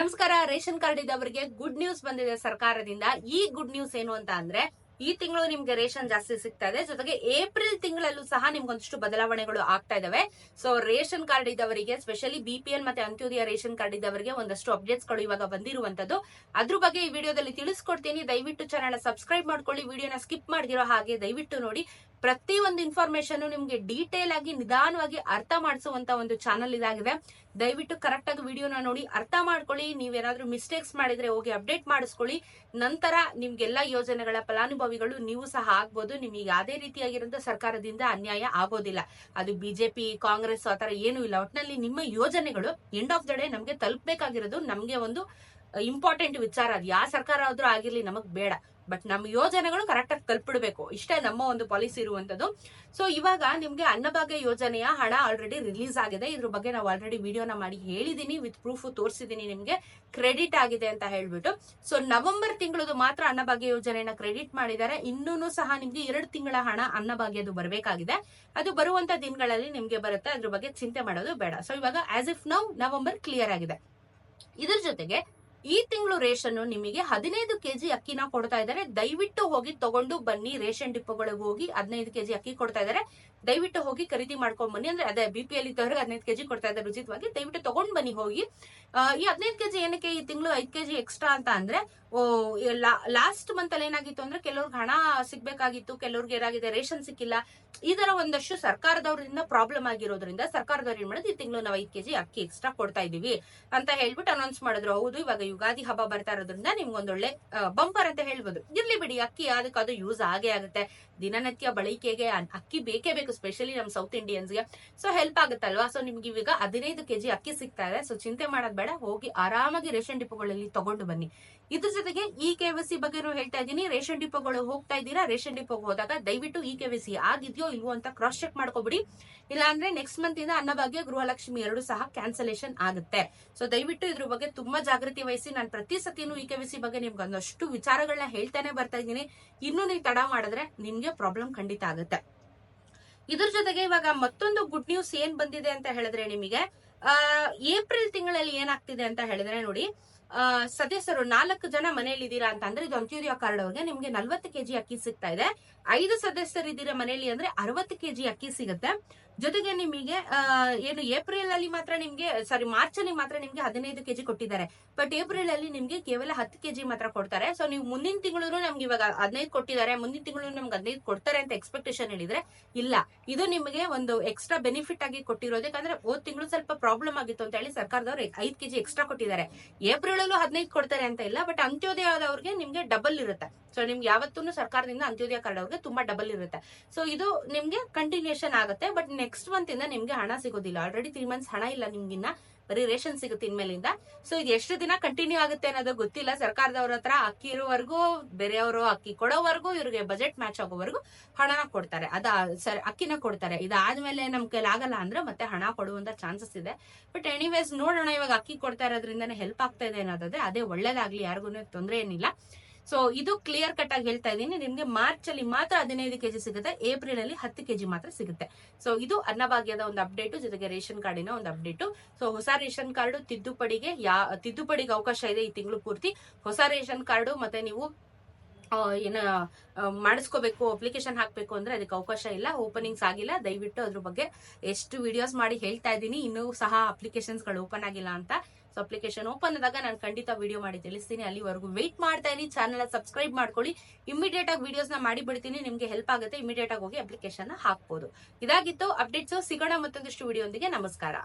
ನಮಸ್ಕಾರ, ration card ಇದ್ದವರಿಗೆ good news ಬಂದಿದೆ ಸರ್ಕಾರದಿಂದ. ಈ ಗುಡ್ ನ್ಯೂಸ್ ಏನು ಅಂತ ಅಂದ್ರೆ, ಈ ತಿಂಗಳು ನಿಮ್ಗೆ ರೇಷನ್ ಜಾಸ್ತಿ ಸಿಗ್ತಾ ಇದೆ. ಜೊತೆಗೆ ಏಪ್ರಿಲ್ ತಿಂಗಳಲ್ಲೂ ಸಹ ನಿಮ್ಗೊಂದಷ್ಟು ಬದಲಾವಣೆಗಳು ಆಗ್ತಾ ಇದಾವೆ. ಸೊ ರೇಷನ್ ಕಾರ್ಡ್ ಇದ್ದವರಿಗೆ ಸ್ಪೆಷಲಿ ಬಿಪಿಎಲ್ ಮತ್ತೆ ಅಂತ್ಯೋದಯ ರೇಷನ್ ಕಾರ್ಡ್ ಇದ್ದವರಿಗೆ ಒಂದಷ್ಟು ಅಪ್ಡೇಟ್ಸ್ಗಳು ಇವಾಗ ಬಂದಿರುವಂತದ್ದು. ಅದ್ರ ಬಗ್ಗೆ ಈ ವಿಡಿಯೋದಲ್ಲಿ ತಿಳಿಸ್ಕೊಡ್ತೀನಿ. ದಯವಿಟ್ಟು ಚಾನಲ್ ಸಬ್ಸ್ಕ್ರೈಬ್ ಮಾಡ್ಕೊಳ್ಳಿ. ವಿಡಿಯೋನ ಸ್ಕಿಪ್ ಮಾಡ್ದಿರೋ ಹಾಗೆ ದಯವಿಟ್ಟು ನೋಡಿ. ಪ್ರತಿ ಒಂದು ಇನ್ಫಾರ್ಮೇಶನ್ ನಿಮ್ಗೆ ಡೀಟೇಲ್ ಆಗಿ ನಿಧಾನವಾಗಿ ಅರ್ಥ ಮಾಡಿಸುವಂತ ಒಂದು ಚಾನಲ್ ಇದಾಗಿದೆ. ದಯವಿಟ್ಟು ಕರೆಕ್ಟ್ ಆಗಿ ವಿಡಿಯೋನ ನೋಡಿ, ಅರ್ಥ ಮಾಡ್ಕೊಳ್ಳಿ. ನೀವೇನಾದ್ರೂ ಮಿಸ್ಟೇಕ್ಸ್ ಮಾಡಿದ್ರೆ ಹೋಗಿ ಅಪ್ಡೇಟ್ ಮಾಡಿಸ್ಕೊಳ್ಳಿ. ನಂತರ ನಿಮ್ಗೆಲ್ಲ ಯೋಜನೆಗಳ ಫಲಾನುಭವಿಗಳು ನೀವು ಸಹ ಆಗ್ಬೋದು. ನಿಮಗೆ ಯಾವುದೇ ರೀತಿಯಾಗಿರೋಂಥ ಸರ್ಕಾರದಿಂದ ಅನ್ಯಾಯ ಆಗೋದಿಲ್ಲ. ಅದು ಬಿಜೆಪಿ ಕಾಂಗ್ರೆಸ್ ಆತರ ಏನೂ ಇಲ್ಲ. ಒಟ್ಟಿನಲ್ಲಿ ನಿಮ್ಮ ಯೋಜನೆಗಳು ಎಂಡ್ ಆಫ್ ದ ಡೇ ನಮಗೆ ತಲುಪಬೇಕಾಗಿರೋದು ನಮಗೆ ಒಂದು ಇಂಪಾರ್ಟೆಂಟ್ ವಿಚಾರ. ಅದು ಯಾವ ಸರ್ಕಾರ ಆದ್ರೂ ಆಗಿರ್ಲಿ ನಮಗ್ ಬೇಡ. ಬಟ್ ನಮ್ಮ ಯೋಜನೆಗಳು ಕರೆಕ್ಟ್ ಆಗಿ ತಲುಪಿಡ್ಬೇಕು. ಇಷ್ಟೇ ನಮ್ಮ ಒಂದು ಪಾಲಿಸಿ ಇರುವಂತದ್ದು ಸೊ ಇವಾಗ ನಿಮ್ಗೆ ಅನ್ನಭಾಗ್ಯ ಯೋಜನೆಯ ಹಣ ಆಲ್ರೆಡಿ ರಿಲೀಸ್ ಆಗಿದೆ. ಇದ್ರ ಬಗ್ಗೆ ನಾವು ಆಲ್ರೆಡಿ ವಿಡಿಯೋನ ಮಾಡಿ ಹೇಳಿದೀನಿ ವಿತ್ ಪ್ರೂಫ್ ತೋರಿಸಿದೀನಿ ನಿಮ್ಗೆ. ಕ್ರೆಡಿಟ್ ಆಗಿದೆ ಅಂತ ಹೇಳ್ಬಿಟ್ಟು. ಸೊ ನವೆಂಬರ್ ತಿಂಗಳದು ಮಾತ್ರ ಅನ್ನಭಾಗ್ಯ ಯೋಜನೆಯನ್ನ ಕ್ರೆಡಿಟ್ ಮಾಡಿದ್ದಾರೆ. ಇನ್ನೂ ಸಹ ನಿಮ್ಗೆ ಎರಡು ತಿಂಗಳ ಹಣ ಅನ್ನಭಾಗ್ಯದು ಬರಬೇಕಾಗಿದೆ. ಅದು ಬರುವಂತ ದಿನಗಳಲ್ಲಿ ನಿಮ್ಗೆ ಬರುತ್ತೆ. ಅದ್ರ ಬಗ್ಗೆ ಚಿಂತೆ ಮಾಡೋದು ಬೇಡ. ಸೊ ಇವಾಗ as if now November clear ಆಗಿದೆ. ಇದ್ರ ಜೊತೆಗೆ ಈ ತಿಂಗಳು ರೇಷನ್ ನಿಮಗೆ ಹದಿನೈದು ಕೆಜಿ ಅಕ್ಕಿನ ಕೊಡ್ತಾ ಇದ್ದಾರೆ. ದಯವಿಟ್ಟು ಹೋಗಿ ತಗೊಂಡು ಬನ್ನಿ. ರೇಷನ್ ಡಿಪೋಗಳಿಗೆ ಹೋಗಿ ಹದಿನೈದು ಕೆಜಿ ಅಕ್ಕಿ ಕೊಡ್ತಾ ಇದ್ದಾರೆ. ದಯವಿಟ್ಟು ಹೋಗಿ ಖರೀದಿ ಮಾಡ್ಕೊಂಡ್ ಬನ್ನಿ. ಅಂದ್ರೆ ಅದೇ ಬಿ ಪಿ ಎಲ್ ಇದ್ದವ್ರಿಗೆ ಹದಿನೈದು ಕೆಜಿ ಕೊಡ್ತಾ ಇದ್ದಾರೆ ಉಚಿತವಾಗಿ. ದಯವಿಟ್ಟು ತಗೊಂಡ್ ಬನ್ನಿ ಹೋಗಿ. ಈ ಹದಿನೈದು ಕೆಜಿ ಏನಕ್ಕೆ ಈ ತಿಂಗಳು ಐದು ಕೆಜಿ ಎಕ್ಸ್ಟ್ರಾ ಅಂತ ಅಂದ್ರೆ ಲಾಸ್ಟ್ ಮಂತ್ ಅಲ್ಲಿ ಏನಾಗಿತ್ತು ಅಂದ್ರೆ ಕೆಲವ್ರಿಗೆ ಹಣ ಸಿಗ್ಬೇಕಾಗಿತ್ತು, ಕೆಲವ್ರಿಗೆ ಏನಾಗಿದೆ, ರೇಷನ್ ಸಿಕ್ಕಿಲ್ಲ. ಈ ತರ ಒಂದಷ್ಟು ಸರ್ಕಾರದವರಿಂದ ಪ್ರಾಬ್ಲಮ್ ಆಗಿರೋದ್ರಿಂದ ಸರ್ಕಾರದವ್ರು ಏನ್ ಮಾಡೋದು ಈ ತಿಂಗಳು ನಾವು ಐದು ಕೆಜಿ ಅಕ್ಕಿ ಎಕ್ಸ್ಟ್ರಾ ಕೊಡ್ತಾ ಇದೀವಿ ಅಂತ ಹೇಳ್ಬಿಟ್ಟು ಅನೌನ್ಸ್ ಮಾಡಿದ್ರು. ಹೌದು, ಇವಾಗ ಯುಗಾದಿ ಹಬ್ಬ ಬರ್ತಾ ಇರೋದ್ರಿಂದ ನಿಮ್ಗೊಂದೊಳ್ಳೆ ಬಂಪರ್ ಅಂತ ಹೇಳ್ಬೋದು. ಇರ್ಲಿ ಬಿಡಿ, ಅಕ್ಕಿ ಅದಕ್ಕೆ ಅದು ಯೂಸ್ ಆಗೇ ಆಗುತ್ತೆ. ದಿನನಿತ್ಯ ಬಳಕೆಗೆ ಅಕ್ಕಿ ಬೇಕೇ ಬೇಕು ಸ್ಪೆಷಲಿ ನಮ್ ಸೌತ್ ಇಂಡಿಯನ್ಸ್ಗೆ ಸೊ ಹೆಲ್ಪ್ ಆಗುತ್ತಲ್ವಾ? ಸೊ ನಿಮ್ಗೆ ಇವಾಗ ಹದಿನೈದು ಕೆಜಿ ಅಕ್ಕಿ ಸಿಗ್ತಾ ಇದೆ. ಸೊ ಚಿಂತೆ ಮಾಡೋದ್ ಬೇಡ. ಹೋಗಿ ಆರಾಮಾಗಿ ರೇಷನ್ ಡಿಪೋಗಳಲ್ಲಿ ತಗೊಂಡು ಬನ್ನಿ. ಇದ್ರ ಜೊತೆಗೆ ಇ ಕೆ ಸಿ ಬಗ್ಗೆನೂ ಹೇಳ್ತಾ ಇದ್ದೀನಿ. ರೇಷನ್ ಡಿಪೋಗಳು ಹೋಗ್ತಾ ಇದ್ದೀರಾ? ರೇಷನ್ ಡಿಪೋಗೆ ಹೋದಾಗ ದಯವಿಟ್ಟು ಇ ಕೆ ವಿ ಸಿ ಆಗಿದ್ಯೋ ಇಲ್ವೋ ಅಂತ ಕ್ರಾಸ್ ಚೆಕ್ ಮಾಡ್ಕೊಬಿಡಿ. ಇಲ್ಲ ಅಂದ್ರೆ ನೆಕ್ಸ್ಟ್ ಮಂತ್ ಇಂದ ಅನ್ನಭಾಗ್ಯ ಗೃಹಲಕ್ಷ್ಮಿ ಎರಡು ಸಹ ಕ್ಯಾನ್ಸಲೇಷನ್ ಆಗುತ್ತೆ. ಸೊ ದಯವಿಟ್ಟು ಇದ್ರ ಬಗ್ಗೆ ತುಂಬಾ ಜಾಗೃತಿ ನಾನು ಪ್ರತಿ ಸತಿನೂ ಇ ಕೆವಿಸಿ ಬಗ್ಗೆ ನಿಮ್ಗೆ ಒಂದಷ್ಟು ವಿಚಾರಗಳನ್ನ ಹೇಳ್ತಾನೆ ಬರ್ತಾ ಇದ್ದೀನಿ. ಇನ್ನೂ ನೀವು ತಡ ಮಾಡಿದ್ರೆ ನಿಮ್ಗೆ ಪ್ರಾಬ್ಲಮ್ ಖಂಡಿತ ಆಗುತ್ತೆ. ಇದ್ರ ಜೊತೆಗೆ ಇವಾಗ ಮತ್ತೊಂದು ಗುಡ್ ನ್ಯೂಸ್ ಏನ್ ಬಂದಿದೆ ಅಂತ ಹೇಳಿದ್ರೆ ನಿಮಗೆ ಏಪ್ರಿಲ್ ತಿಂಗಳಲ್ಲಿ ಏನಾಗ್ತಿದೆ ಅಂತ ಹೇಳಿದ್ರೆ ನೋಡಿ ಸದಸ್ಯರು ನಾಲ್ಕು ಜನ ಮನೆಯಲ್ಲಿ ಇದ್ದೀರಾ ಅಂತ ಅಂದ್ರೆ ಇದು ಅಂತ್ಯೋದಯ ಕಾರ್ಡ್ ಅವ್ರಿಗೆ ನಿಮ್ಗೆ ನಲ್ವತ್ತು ಕೆಜಿ ಅಕ್ಕಿ ಸಿಗ್ತಾ ಇದೆ. ಐದು ಸದಸ್ಯರು ಇದ್ದೀರಾ ಮನೆಯಲ್ಲಿ ಅಂದ್ರೆ ಅರವತ್ತು ಕೆಜಿ ಅಕ್ಕಿ ಸಿಗುತ್ತೆ. ಜೊತೆಗೆ ನಿಮಗೆ ಏನು ಏಪ್ರಿಲ್ ಅಲ್ಲಿ ಮಾತ್ರ ನಿಮ್ಗೆ ಸಾರಿ ಮಾರ್ಚ್ ಅಲ್ಲಿ ಮಾತ್ರ ನಿಮ್ಗೆ ಹದಿನೈದು ಕೆಜಿ ಕೊಟ್ಟಿದ್ದಾರೆ. ಬಟ್ ಏಪ್ರಿಲ್ ಅಲ್ಲಿ ನಿಮ್ಗೆ ಕೇವಲ ಹತ್ತು ಕೆಜಿ ಮಾತ್ರ ಕೊಡ್ತಾರೆ. ಸೊ ನೀವು ಮುಂದಿನ ತಿಂಗಳು ನಮ್ಗೆ ಇವಾಗ ಹದಿನೈದು ಕೊಟ್ಟಿದ್ದಾರೆ. ಮುಂದಿನ ತಿಂಗಳು ನಮ್ಗೆ ಹದಿನೈದು ಕೊಡ್ತಾರೆ ಅಂತ ಎಕ್ಸ್ಪೆಕ್ಟೇಷನ್ ಹೇಳಿದ್ರೆ ಇಲ್ಲ. ಇದು ನಿಮಗೆ ಒಂದು ಎಕ್ಸ್ಟ್ರಾ ಬೆನಿಫಿಟ್ ಆಗಿ ಕೊಟ್ಟಿರೋದಕ್ಕೆ ಅಂದ್ರೆ ಹೋದ್ ತಿಂಗಳು ಸ್ವಲ್ಪ ಪ್ರಾಬ್ಲಮ್ ಆಗಿತ್ತು ಅಂತ ಹೇಳಿ ಸರ್ಕಾರದವ್ರು ಐದ್ ಕೆಜಿ ಎಕ್ಸ್ಟ್ರಾ ಕೊಟ್ಟಿದ್ದಾರೆ. ಏಪ್ರಿಲ್ ಅಲ್ಲೂ ಹದಿನೈದು ಕೊಡ್ತಾರೆ ಅಂತ ಇಲ್ಲ ಬಟ್ ಅಂತ್ಯೋದಯದವ್ರಿಗೆ ನಿಮ್ಗೆ ಡಬಲ್ ಇರುತ್ತೆ. ಸೊ ನಿಮ್ಗೆ ಯಾವತ್ತೂ ಸರ್ಕಾರದಿಂದ ಅಂತ್ಯೋದಯ ಕಾರ್ಡ್ ಅವ್ರಿಗೆ ತುಂಬಾ ಡಬಲ್ ಇರುತ್ತೆ. ಸೊ ಇದು ನಿಮ್ಗೆ ಕಂಟಿನ್ಯೂಷನ್ ಆಗುತ್ತೆ ಬಟ್ ನೆಕ್ಸ್ಟ್ ಮಂತ್ ಇಂದ ನಿಮ್ಗೆ ಹಣ ಸಿಗೋದಿಲ್ಲ. ಆಲ್ರೆಡಿ ತ್ರೀ ಮಂತ್ಸ್ ಹಣ ಇಲ್ಲ ನಿಮ್ಗಿನ್ನ. ಬರೀ ರೇಷನ್ ಸಿಗುತ್ತೆ ಇನ್ಮೇಲಿಂದ. ಸೊ ಇದು ಎಷ್ಟು ದಿನ ಕಂಟಿನ್ಯೂ ಆಗುತ್ತೆ ಅನ್ನೋದು ಗೊತ್ತಿಲ್ಲ. ಸರ್ಕಾರದವ್ರ ಹತ್ರ ಅಕ್ಕಿ ಇರೋವರೆಗೂ, ಬೇರೆಯವರು ಅಕ್ಕಿ ಕೊಡೋವರೆಗೂ, ಇವ್ರಿಗೆ ಬಜೆಟ್ ಮ್ಯಾಚ್ ಆಗೋವರೆಗೂ ಹಣನ ಕೊಡ್ತಾರೆ. ಅದ, ಸರಿ, ಅಕ್ಕಿನ ಕೊಡ್ತಾರೆ. ಇದಾದ್ಮೇಲೆ ನಮ್ ಆಗಲ್ಲ ಅಂದ್ರೆ ಮತ್ತೆ ಹಣ ಕೊಡುವಂತ ಚಾನ್ಸಸ್ ಇದೆ. ಬಟ್ ಎನಿವೇಸ್ ನೋಡೋಣ. ಇವಾಗ ಅಕ್ಕಿ ಕೊಡ್ತಾ ಇರೋದ್ರಿಂದಾನೇ ಹೆಲ್ಪ್ ಆಗ್ತಾ ಇದೆ ಅನ್ನೋದಾದ್ರೆ ಅದೇ ಒಳ್ಳೇದಾಗ್ಲಿ. ಯಾರಿಗೂ ತೊಂದರೆ ಏನಿಲ್ಲ. ಸೊ ಇದು ಕ್ಲಿಯರ್ ಕಟ್ ಆಗಿ ಹೇಳ್ತಾ ಇದ್ದೀನಿ. ನಿಮ್ಗೆ ಮಾರ್ಚ್ ಅಲ್ಲಿ ಮಾತ್ರ ಹದಿನೈದು ಕೆಜಿ ಸಿಗುತ್ತೆ. ಏಪ್ರಿಲ್ ಅಲ್ಲಿ ಹತ್ತು ಕೆಜಿ ಮಾತ್ರ ಸಿಗುತ್ತೆ. ಸೊ ಇದು ಅನ್ನಭಾಗ್ಯದ ಒಂದು ಅಪ್ಡೇಟ್ ಜೊತೆಗೆ ರೇಷನ್ ಕಾರ್ಡಿನ ಒಂದು ಅಪ್ಡೇಟ್ ಸೊ ಹೊಸ ರೇಷನ್ ಕಾರ್ಡ್ ತಿದ್ದುಪಡಿಗೆ ಯಾ, ತಿದ್ದುಪಡಿಗೆ ಅವಕಾಶ ಇದೆ ಈ ತಿಂಗಳು ಪೂರ್ತಿ. ಹೊಸ ರೇಷನ್ ಕಾರ್ಡು ಮತ್ತೆ ನೀವು ಏನ ಮಾಡಿಸ್ಕೋಬೇಕು ಅಪ್ಲಿಕೇಶನ್ ಹಾಕಬೇಕು ಅಂದ್ರೆ ಅದಕ್ಕೆ ಅವಕಾಶ ಇಲ್ಲ ಓಪನಿಂಗ್ಸ್ ಆಗಿಲ್ಲ. ದಯವಿಟ್ಟು ಅದ್ರ ಬಗ್ಗೆ ಎಷ್ಟು ವಿಡಿಯೋಸ್ ಮಾಡಿ ಹೇಳ್ತಾ ಇದ್ದೀನಿ. ಇನ್ನೂ ಸಹ ಅಪ್ಲಿಕೇಶನ್ಸ್ಗಳು ಓಪನ್ ಆಗಿಲ್ಲ ಅಂತ. ಸೊ ಅಪ್ಲಿಕೇಶನ್ ಓಪನ್ ಆದಾಗ ನಾನು ಖಂಡಿತ ವಿಡಿಯೋ ಮಾಡಿ ತಿಳಿಸ್ತೀನಿ. ಅಲ್ಲಿವರೆಗೂ ವೆಯ್ಟ್ ಮಾಡ್ತಾ ಇರಿ. ಚಾನಲ್ ಸಬ್ಸ್ಕ್ರೈಬ್ ಮಾಡ್ಕೊಳ್ಳಿ. ಇಮಿಡಿಯೇಟ್ ಆಗಿ ವಿಡಿಯೋಸ್ನ ಮಾಡಿ ಬಿಡ್ತೀನಿ. ನಿಮ್ಗೆ ಹೆಲ್ಪ್ ಆಗುತ್ತೆ. ಇಮಿಡಿಯೇಟ್ ಆಗಿ ಹೋಗಿ ಅಪ್ಲಿಕೇಶನ್ ಹಾಕ್ಬೋದು. ಇದಾಗಿತ್ತು. ಅಪ್ಡೇಟ್ಸ್ ಸಿಗೋಣ ಮತ್ತೊಂದಿಷ್ಟು ವಿಡಿಯೋ ನಮಸ್ಕಾರ.